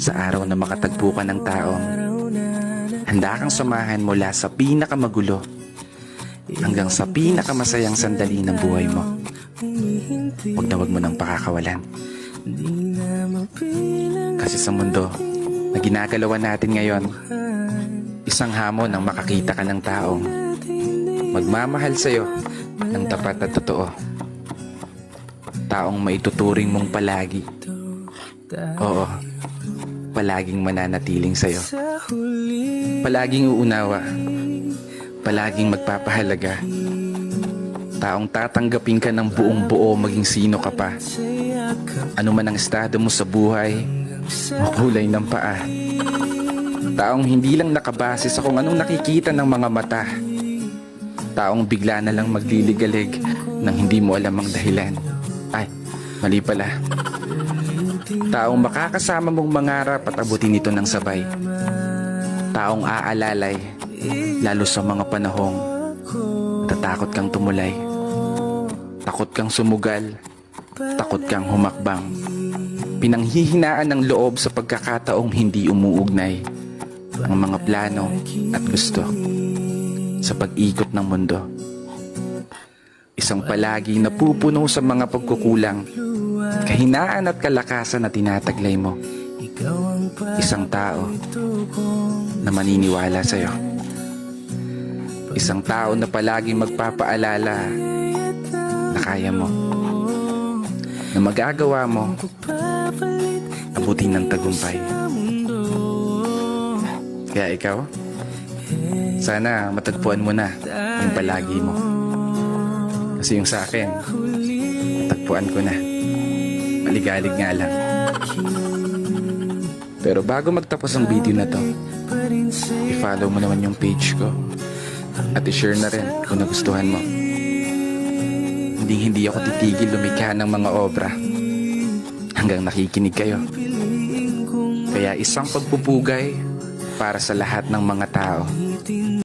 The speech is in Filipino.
Sa araw na makatagpo ka ng taong handa kang samahan mula sa pinakamagulo hanggang sa pinakamasayang sandali ng buhay mo. Huwag na huwag mo nang pakakawalan. Kasi sa mundo na ginagalawan natin ngayon, isang hamon ang makakita ka ng taong magmamahal sa'yo ng tapat at totoo. Taong maituturing mong palagi. Oo, palaging mananatiling sa'yo. Palaging uunawa. Palaging magpapahalaga. Taong tatanggapin ka ng buong buo maging sino ka pa. Ano man ang estado mo sa buhay, o kulay ng paa. Taong hindi lang nakabase sa kung anong nakikita ng mga mata. Taong bigla na lang magliligalig nang hindi mo alam ang dahilan. Mali pala. Taong makakasama mong mangarap at abutin ito ng sabay. Taong aalalay, lalo sa mga panahong tatakot kang tumulay. Takot kang sumugal, takot kang humakbang. Pinanghihinaan ng loob sa pagkakataong hindi umuugnay ang mga plano at gusto sa pag-ikot ng mundo. Isang palagi napupuno sa mga pagkukulang, kahinaan at kalakasan na tinataglay mo. Isang tao na maniniwala sa'yo. Isang tao na palagi magpapaalala na kaya mo. Na magagawa mo abutin ng tagumpay. Kaya ikaw, sana matagpuan mo na yung palagi mo. Kasi yung sa akin, tagpuan ko na. Maligalig nga lang. Pero bago magtapos ang video na to, i-follow mo naman yung page ko. At i-share na rin kung nagustuhan mo. Hindi hindi ako titigil lumikha ng mga obra hanggang nakikinig kayo. Kaya isang pagpupugay para sa lahat ng mga tao